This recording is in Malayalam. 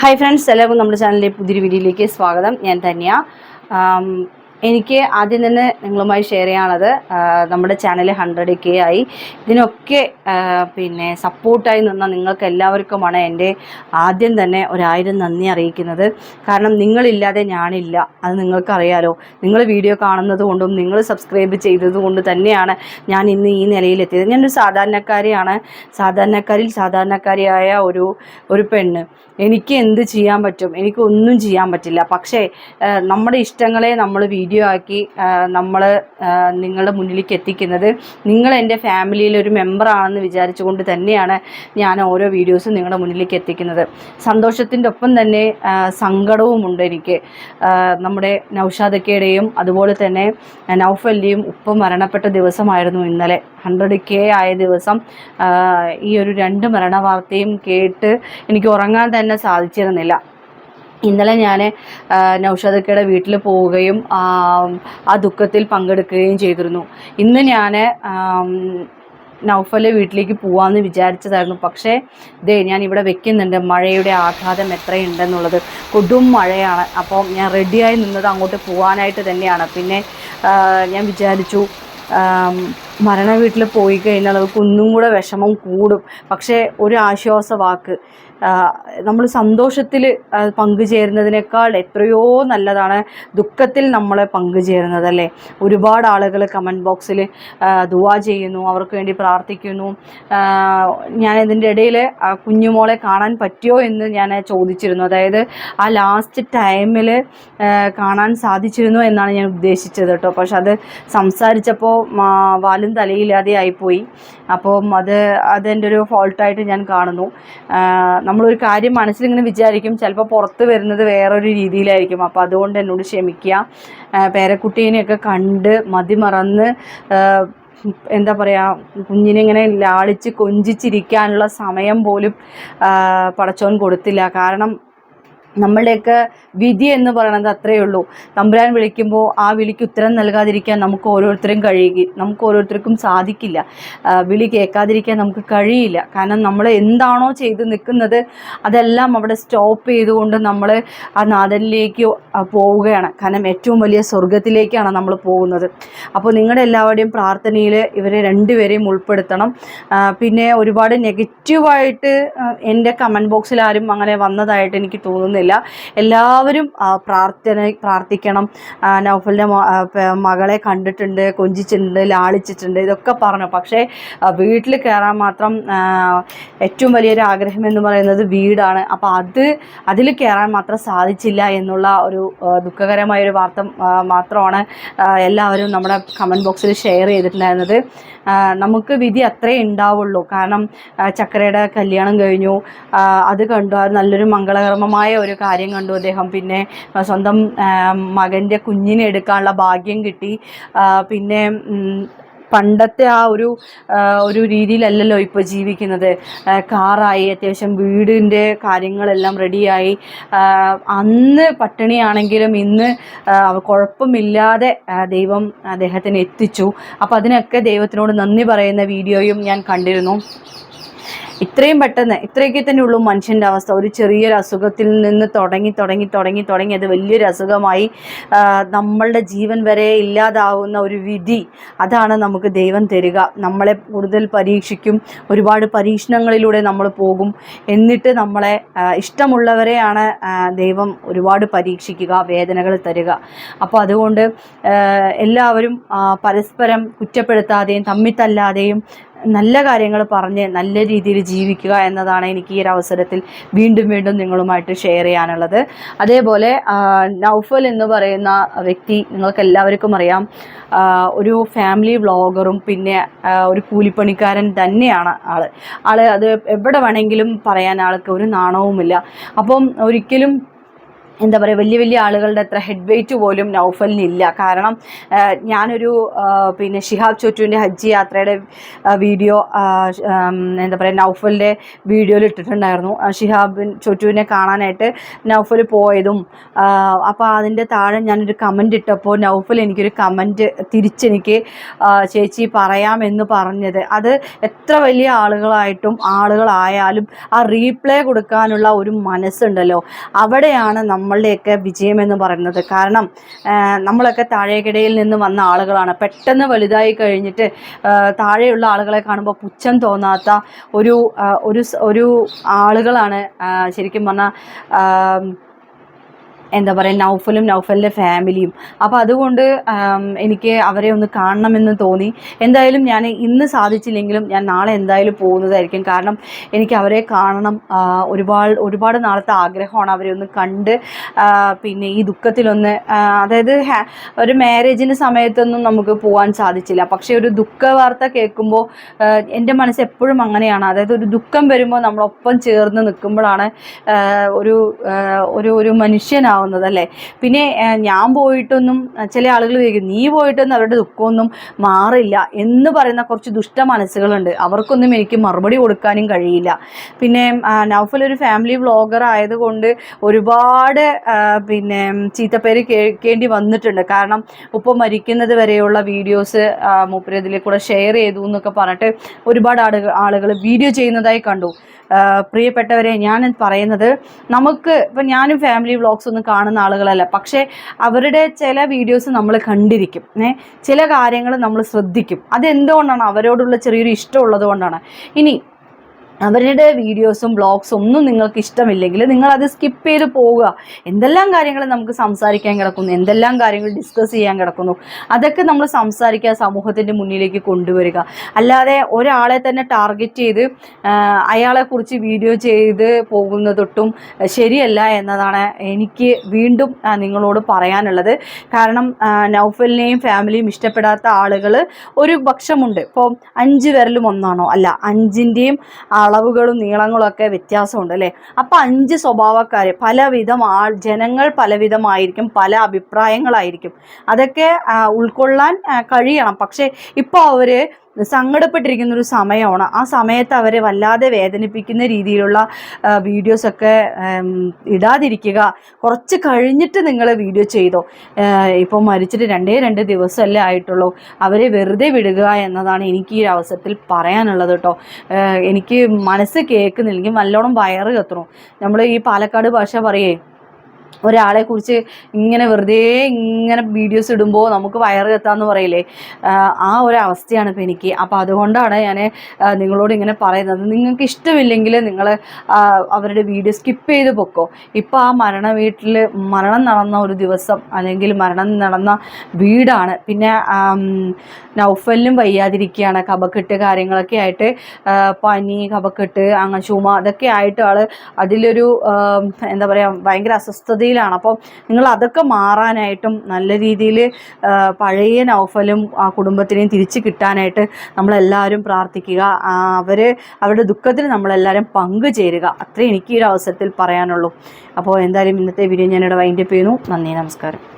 ഹായ് ഫ്രണ്ട്സ് എല്ലാവർക്കും നമ്മുടെ ചാനലിലെ പുതിയൊരു വീഡിയോയിലേക്ക് സ്വാഗതം. ഞാൻ തന്യ ആം, എനിക്ക് ആദ്യം തന്നെ നിങ്ങളുമായി ഷെയർ ചെയ്യാനുള്ളത് നമ്മുടെ ചാനൽ ഹൺഡ്രഡ് കെ ആയി. ഇതിനൊക്കെ പിന്നെ സപ്പോർട്ടായി നിന്ന നിങ്ങൾക്ക് എല്ലാവർക്കുമാണ് എന്റെ ആദ്യം തന്നെ ഒരായിരം നന്ദി അറിയിക്കുന്നത്. കാരണം നിങ്ങളില്ലാതെ ഞാനില്ല. അത് നിങ്ങൾക്കറിയാലോ നിങ്ങൾ വീഡിയോ കാണുന്നത് കൊണ്ടും നിങ്ങൾ സബ്സ്ക്രൈബ് ചെയ്തത് കൊണ്ട് തന്നെയാണ് ഞാൻ ഇന്ന് ഈ നിലയിലെത്തിയത്. ഞാനൊരു സാധാരണക്കാരിയാണ്. സാധാരണക്കാരിൽ സാധാരണക്കാരിയായ ഒരു ഒരു പെണ്ണ്. എനിക്ക് എന്ത് ചെയ്യാൻ പറ്റും? എനിക്കൊന്നും ചെയ്യാൻ പറ്റില്ല. പക്ഷേ നമ്മുടെ ഇഷ്ടങ്ങളെ നമ്മൾ വീഡിയോ ആക്കി നമ്മൾ നിങ്ങളുടെ മുന്നിലേക്ക് എത്തിക്കുന്നത്. നിങ്ങൾ എന്റെ ഫാമിലിയിൽ ഒരു മെമ്പറാണെന്ന് വിചാരിച്ചുകൊണ്ട് തന്നെയാണ് ഞാൻ ഓരോ വീഡിയോസും നിങ്ങളുടെ മുന്നിലേക്ക് എത്തിക്കുന്നത്. സന്തോഷത്തിന്റെ ഒപ്പം തന്നെ സങ്കടവും സങ്കടവുമുണ്ട് എനിക്ക്. നമ്മുടെ നൗഷാദക്കയുടെയും അതുപോലെ തന്നെ നൗഫലിന്റെയും ഉപ്പ മരണപ്പെട്ട ദിവസമായിരുന്നു ഇന്നലെ. ഹൺഡ്രഡ് കെ ആയ ദിവസം ഈ ഒരു രണ്ട് മരണ വാർത്തയും കേട്ട് എനിക്ക് ഉറങ്ങാൻ തന്നെ സാധിച്ചിരുന്നില്ല. ഇന്നലെ ഞാൻ നൗഷാദക്കയുടെ വീട്ടിൽ പോവുകയും ആ, ദുഃഖത്തിൽ പങ്കെടുക്കുകയും ചെയ്തിരുന്നു. ഇന്ന് ഞാൻ നൗഫലെ വീട്ടിലേക്ക് പോവാമെന്ന് വിചാരിച്ചതായിരുന്നു. പക്ഷേ ദേ ഞാൻ ഇവിടെ വെക്കുന്നുണ്ട്. മഴയുടെ ആഘാതം എത്രയുണ്ടെന്നുള്ളത്. കൊടും മഴയാണ്. അപ്പോൾ ഞാൻ റെഡിയായി നിന്നത് അങ്ങോട്ട് പോകാനായിട്ട് തന്നെയാണ്. പിന്നെ ഞാൻ വിചാരിച്ചു മരണ വീട്ടിൽ പോയി കഴിഞ്ഞാൽ അവർക്ക് ഒന്നും കൂടെ വിഷമം കൂടും. പക്ഷേ ഒരു ആശ്വാസ വാക്ക് നമ്മൾ സന്തോഷത്തിൽ പങ്കുചേരുന്നതിനേക്കാൾ എത്രയോ നല്ലതാണ് ദുഃഖത്തിൽ നമ്മൾ പങ്കുചേരുന്നത് അല്ലേ? ഒരുപാട് ആളുകൾ കമന്റ് ബോക്സിൽ ദുവാ ചെയ്യുന്നു അവർക്ക് വേണ്ടി പ്രാർത്ഥിക്കുന്നു. ഞാൻ ഇതിന്റെ ഇടയിൽ കുഞ്ഞുമോളെ കാണാൻ പറ്റിയോ എന്ന് ഞാൻ ചോദിച്ചിരുന്നു. അതായത് ആ ലാസ്റ്റ് ടൈമിൽ കാണാൻ സാധിച്ചിരുന്നു എന്നാണ് ഞാൻ ഉദ്ദേശിച്ചത് കേട്ടോ. പക്ഷെ അത് സംസാരിച്ചപ്പോൾ വാലും തലയില്ലാതെ ആയിപ്പോയി അപ്പം അത് അതെന്റെ ഒരു ഫോൾട്ടായിട്ട് ഞാൻ കാണുന്നു. നമ്മളൊരു കാര്യം മനസ്സിലിങ്ങനെ വിചാരിക്കും ചിലപ്പോൾ പുറത്ത് വരുന്നത് വേറൊരു രീതിയിലായിരിക്കും. അപ്പോൾ അതുകൊണ്ട് എന്നോട് ക്ഷമിക്കുക. പേരക്കുട്ടീനെയൊക്കെ കണ്ട് മതിമറന്ന് മറന്ന് എന്താ പറയുക കുഞ്ഞിനെ ഇങ്ങനെ ലാളിച്ച് കൊഞ്ചിച്ചിരിക്കാനുള്ള സമയം പോലും പടച്ചോൻ കൊടുത്തില്ല. കാരണം നമ്മളുടെയൊക്കെ വിധി എന്ന് പറയുന്നത് അത്രയേ ഉള്ളൂ. തമ്പുരാൻ വിളിക്കുമ്പോൾ ആ വിളിക്ക് ഉത്തരം നൽകാതിരിക്കാൻ നമുക്ക് ഓരോരുത്തരും കഴിയുക നമുക്ക് ഓരോരുത്തർക്കും സാധിക്കില്ല. വിളി കേൾക്കാതിരിക്കാൻ നമുക്ക് കഴിയില്ല. കാരണം നമ്മൾ എന്താണോ ചെയ്ത് നിൽക്കുന്നത് അതെല്ലാം അവിടെ സ്റ്റോപ്പ് ചെയ്തുകൊണ്ട് നമ്മൾ ആ നാഥനിലേക്ക് പോവുകയാണ്. കാരണം ഏറ്റവും വലിയ സ്വർഗത്തിലേക്കാണ് നമ്മൾ പോകുന്നത്. അപ്പോൾ നിങ്ങളുടെ എല്ലാവരുടെയും പ്രാർത്ഥനയിൽ ഇവരെ രണ്ടുപേരെയും ഉൾപ്പെടുത്തണം. പിന്നെ ഒരുപാട് നെഗറ്റീവായിട്ട് എന്റെ കമന്റ് ബോക്സിൽ ആരും അങ്ങനെ വന്നതായിട്ട് എനിക്ക് തോന്നുന്നില്ല. എല്ലാവരും പ്രാർത്ഥന പ്രാർത്ഥിക്കണം. നൗഫലിന്റെ മകളെ കണ്ടിട്ടുണ്ട് കൊഞ്ചിച്ചിട്ടുണ്ട് ലാളിച്ചിട്ടുണ്ട് ഇതൊക്കെ പറഞ്ഞു. പക്ഷേ വീട്ടിൽ കയറാൻ മാത്രം ഏറ്റവും വലിയൊരു ആഗ്രഹം എന്ന് പറയുന്നത് വീടാണ്. അപ്പോൾ അത് അതിൽ കയറാൻ മാത്രം സാധിച്ചില്ല എന്നുള്ള ഒരു ദുഃഖകരമായ ഒരു വാർത്ത മാത്രമാണ് എല്ലാവരും നമ്മുടെ കമന്റ് ബോക്സിൽ ഷെയർ ചെയ്തിട്ടുണ്ടായിരുന്നത്. നമുക്ക് വിധി അത്രേ ഉണ്ടാവുള്ളൂ. കാരണം ചക്കരയുടെ കല്യാണം കഴിഞ്ഞു. അത് കണ്ടു. അത് നല്ലൊരു മംഗളകർമ്മമായ ഒരു കാര്യം കണ്ടു. അദ്ദേഹം പിന്നെ സ്വന്തം മകന്റെ കുഞ്ഞിനെ എടുക്കാനുള്ള ഭാഗ്യം കിട്ടി. പിന്നെ പണ്ടത്തെ ആ ഒരു ഒരു രീതിയിലല്ലല്ലോ ഇപ്പോൾ ജീവിക്കുന്നത്. കാറായി അത്യാവശ്യം വീടിന്റെ കാര്യങ്ങളെല്ലാം റെഡിയായി. അന്ന് പട്ടിണിയാണെങ്കിലും ഇന്ന് കുഴപ്പമില്ലാതെ ദൈവം അദ്ദേഹത്തിന് എത്തിച്ചു. അപ്പോൾ അതിനൊക്കെ ദൈവത്തിനോട് നന്ദി പറയുന്ന വീഡിയോയും ഞാൻ കണ്ടിരുന്നു. ഇത്രയും പെട്ടെന്ന് ഇത്രയൊക്കെ തന്നെ ഉള്ളൂ മനുഷ്യന്റെ അവസ്ഥ. ഒരു ചെറിയൊരു അസുഖത്തിൽ നിന്ന് തുടങ്ങി തുടങ്ങി തുടങ്ങി തുടങ്ങി. അത് വലിയൊരു അസുഖമായി നമ്മളുടെ ജീവൻ വരെ ഇല്ലാതാവുന്ന ഒരു വിധി അതാണ് നമുക്ക് ദൈവം തരിക. നമ്മളെ കൂടുതൽ പരീക്ഷിക്കും ഒരുപാട് പരീക്ഷണങ്ങളിലൂടെ നമ്മൾ പോകും. എന്നിട്ട് നമ്മളെ ഇഷ്ടമുള്ളവരെയാണ് ദൈവം ഒരുപാട് പരീക്ഷിക്കുക വേദനകൾ തരിക. അപ്പോൾ അതുകൊണ്ട് എല്ലാവരും പരസ്പരം കുറ്റപ്പെടുത്താതെയും തമ്മിത്തല്ലാതെയും നല്ല കാര്യങ്ങൾ പറഞ്ഞ് നല്ല രീതിയിൽ ജീവിക്കുക എന്നതാണ് എനിക്ക് ഈ ഒരു അവസരത്തിൽ വീണ്ടും വീണ്ടും നിങ്ങളുമായിട്ട് ഷെയർ ചെയ്യാനുള്ളത്. അതേപോലെ നൗഫൽ എന്ന് പറയുന്ന വ്യക്തി നിങ്ങൾക്ക് എല്ലാവർക്കും അറിയാം. ഒരു ഫാമിലി വ്ളോഗറും പിന്നെ ഒരു കൂലിപ്പണിക്കാരൻ തന്നെയാണ് ആൾ. ആൾ അത് എവിടെ വേണമെങ്കിലും പറയാൻ ആൾക്ക് ഒരു നാണവുമില്ല. അപ്പം ഒരിക്കലും എന്താ പറയുക വലിയ വലിയ ആളുകളുടെ അത്ര ഹെഡ് വെയിറ്റ് പോലും നൗഫലിനില്ല കാരണം ഞാനൊരു പിന്നെ ഷിഹാബ് ചോറ്റുവിന്റെ ഹജ്ജ് യാത്രയുടെ വീഡിയോ എന്താ പറയുക നൗഫലിന്റെ വീഡിയോയിൽ ഇട്ടിട്ടുണ്ടായിരുന്നു. ഷിഹാബിൻ ചോറ്റുവിനെ കാണാനായിട്ട് നൗഫൽ പോയതും അപ്പോൾ അതിന്റെ താഴെ ഞാനൊരു കമന്റ് ഇട്ടപ്പോൾ നൗഫൽ എനിക്കൊരു കമന്റ് തിരിച്ചെനിക്ക് ചേച്ചി പറയാമെന്ന് പറഞ്ഞത്. അത് എത്ര വലിയ ആളുകളായിട്ടും ആളുകളായാലും ആ റീപ്ലേ കൊടുക്കാനുള്ള ഒരു മനസ്സുണ്ടല്ലോ. അവിടെയാണ് നമ്മളുടെയൊക്കെ വിജയമെന്ന് പറയുന്നത്. കാരണം നമ്മളൊക്കെ താഴേക്കിടയിൽ നിന്ന് വന്ന ആളുകളാണ്. പെട്ടെന്ന് വലുതായി കഴിഞ്ഞിട്ട് താഴെയുള്ള ആളുകളെ കാണുമ്പോൾ പുച്ഛം തോന്നാത്ത ഒരു ഒരു ഒരു ആളുകളാണ് ശരിക്കും പറഞ്ഞാൽ എന്താ പറയുക നൗഫലും നൗഫലിന്റെ ഫാമിലിയും. അപ്പോൾ അതുകൊണ്ട് എനിക്ക് അവരെ ഒന്ന് കാണണമെന്ന് തോന്നി. എന്തായാലും ഞാൻ ഇന്ന് സാധിച്ചില്ലെങ്കിലും ഞാൻ നാളെ എന്തായാലും പോകുന്നതായിരിക്കും. കാരണം എനിക്ക് അവരെ കാണണം ഒരുപാട് ഒരുപാട് നാളത്തെ ആഗ്രഹമാണ് അവരെ ഒന്ന് കണ്ട് പിന്നെ ഈ ദുഃഖത്തിലൊന്ന് അതായത് ഒരു മാരേജിന്റെ സമയത്തൊന്നും നമുക്ക് പോകാൻ സാധിച്ചില്ല. പക്ഷേ ഒരു ദുഃഖ വാർത്ത കേൾക്കുമ്പോൾ എന്റെ മനസ്സ് എപ്പോഴും അങ്ങനെയാണ്. അതായത് ഒരു ദുഃഖം വരുമ്പോൾ നമ്മളൊപ്പം ചേർന്ന് നിൽക്കുമ്പോഴാണ് ഒരു ഒരു ഒരു മനുഷ്യനാവുന്നത്. അല്ലേ പിന്നെ ഞാൻ പോയിട്ടൊന്നും ചില ആളുകൾ ചോദിക്കും നീ പോയിട്ടൊന്നും അവരുടെ ദുഃഖമൊന്നും മാറില്ല എന്ന് പറയുന്ന കുറച്ച് ദുഷ്ട മനസ്സുകളുണ്ട്. അവർക്കൊന്നും എനിക്ക് മറുപടി കൊടുക്കാനും കഴിയില്ല. പിന്നെ നൗഫൽ ഒരു ഫാമിലി വ്ളോഗർ ആയതുകൊണ്ട് ഒരുപാട് പിന്നെ ചീത്തപ്പേര് കേൾക്കേണ്ടി വന്നിട്ടുണ്ട്. കാരണം ഉപ്പ മരിക്കുന്നത് വരെയുള്ള വീഡിയോസ് മൂപ്പരതിലെ കൂടെ ഷെയർ ചെയ്തു എന്നൊക്കെ പറഞ്ഞിട്ട് ഒരുപാട് ആളുകൾ വീഡിയോ ചെയ്യുന്നതായി കണ്ടു. പ്രിയപ്പെട്ടവരെ ഞാൻ പറയുന്നത് നമുക്ക് ഇപ്പം ഞാനും ഫാമിലി വ്ളോഗ്സ് ഒന്നും കാണുന്ന ആളുകളല്ല. പക്ഷേ അവരുടെ ചില വീഡിയോസ് നമ്മൾ കണ്ടിരിക്കും. ചില കാര്യങ്ങൾ നമ്മൾ ശ്രദ്ധിക്കും. അതെന്തുകൊണ്ടാണ്? അവരോടുള്ള ചെറിയൊരു ഇഷ്ടമുള്ളത് കൊണ്ടാണ് ഇനി അവരുടെ വീഡിയോസും ബ്ലോഗ്സും ഒന്നും നിങ്ങൾക്ക് ഇഷ്ടമില്ലെങ്കിൽ നിങ്ങൾ അത് സ്കിപ്പ് ചെയ്ത് പോവുക. എന്തെല്ലാം കാര്യങ്ങൾ നമുക്ക് സംസാരിക്കാൻ കിടക്കുന്നു എന്തെല്ലാം കാര്യങ്ങൾ ഡിസ്കസ് ചെയ്യാൻ കിടക്കുന്നു അതൊക്കെ നമ്മൾ സംസാരിക്കുക സമൂഹത്തിന്റെ മുന്നിലേക്ക് കൊണ്ടുവരിക. അല്ലാതെ ഒരാളെ തന്നെ ടാർഗറ്റ് ചെയ്ത് അയാളെക്കുറിച്ച് വീഡിയോ ചെയ്ത് പോകുന്നതൊട്ടും ശരിയല്ല എന്നതാണ് എനിക്ക് വീണ്ടും നിങ്ങളോട് പറയാനുള്ളത്. കാരണം നൗഫലിനെയും ഫാമിലിയും ഇഷ്ടപ്പെടാത്ത ആളുകൾ ഒരു പക്ഷമുണ്ട്. ഇപ്പോൾ അഞ്ച് വിരലും ഒന്നാണോ? അല്ല അഞ്ചിന്റെയും അളവുകളും നീളങ്ങളും ഒക്കെ വ്യത്യാസമുണ്ട് അല്ലേ? അപ്പോൾ അഞ്ച് സ്വഭാവക്കാർ പലവിധം ആൾ ജനങ്ങൾ പലവിധമായിരിക്കും പല അഭിപ്രായങ്ങളായിരിക്കും. അതൊക്കെ ഉൾക്കൊള്ളാൻ കഴിയണം. പക്ഷെ ഇപ്പോൾ അവർ സങ്കടപ്പെട്ടിരിക്കുന്ന ഒരു സമയമാണ്. ആ സമയത്ത് അവരെ വല്ലാതെ വേദനിപ്പിക്കുന്ന രീതിയിലുള്ള വീഡിയോസൊക്കെ ഇടാതിരിക്കുക. കുറച്ച് കഴിഞ്ഞിട്ട് നിങ്ങൾ വീഡിയോ ചെയ്തോ. ഇപ്പോൾ മരിച്ചിട്ട് രണ്ടേ രണ്ട് ദിവസമല്ലേ ആയിട്ടുള്ളൂ. അവരെ വെറുതെ വിടുക എന്നതാണ് എനിക്ക് ഈ അവസരത്തിൽ പറയാനുള്ളത് കേട്ടോ. എനിക്ക് മനസ്സ് കേൾക്കുന്നില്ലെങ്കിൽ നല്ലോണം വയറ് കത്തണം. നമ്മൾ ഈ പാലക്കാട് ഭാഷ പറയേ ഒരാളെ കുറിച്ച് ഇങ്ങനെ വെറുതെ ഇങ്ങനെ വീഡിയോസ് ഇടുമ്പോൾ നമുക്ക് വയറ് കത്താന്ന് പറയില്ലേ? ആ ഒരു അവസ്ഥയാണ് ഇപ്പോൾ എനിക്ക്. അപ്പോൾ അതുകൊണ്ടാണ് ഞാൻ നിങ്ങളോട് ഇങ്ങനെ പറയുന്നത്. നിങ്ങൾക്ക് ഇഷ്ടമില്ലെങ്കിൽ നിങ്ങൾ അവരുടെ വീഡിയോ സ്കിപ്പ് ചെയ്ത് പൊക്കോ. ഇപ്പോൾ ആ മരണ വീട്ടിൽ മരണം നടന്ന ഒരു ദിവസം അല്ലെങ്കിൽ മരണം നടന്ന വീടാണ്. പിന്നെ നൗഫലിനും വയ്യാതിരിക്കുകയാണ്. കബക്കെട്ട് കാര്യങ്ങളൊക്കെ ആയിട്ട് പനി കബക്കെട്ട് അങ്ങനെ ചുമ അതൊക്കെ ആയിട്ട് ആൾ അതിലൊരു എന്താ പറയുക ഭയങ്കര അസ്വസ്ഥതയിലാണ് അപ്പോൾ നിങ്ങൾ അതൊക്കെ മാറാനായിട്ടും നല്ല രീതിയിൽ പഴയ നൗഫലും ആ കുടുംബത്തിനെയും തിരിച്ച് കിട്ടാനായിട്ട് നമ്മളെല്ലാവരും പ്രാർത്ഥിക്കുക. അവർ അവരുടെ ദുഃഖത്തിൽ നമ്മളെല്ലാവരും പങ്കുചേരുക. അത്രേ എനിക്ക് ഈ ഒരു അവസരത്തിൽ പറയാനുള്ളൂ. അപ്പോൾ എന്തായാലും ഇന്നത്തെ വീഡിയോ ഞാനിവിടെ വൈൻഡപ്പ് ചെയ്യുന്നു. നന്ദി നമസ്കാരം.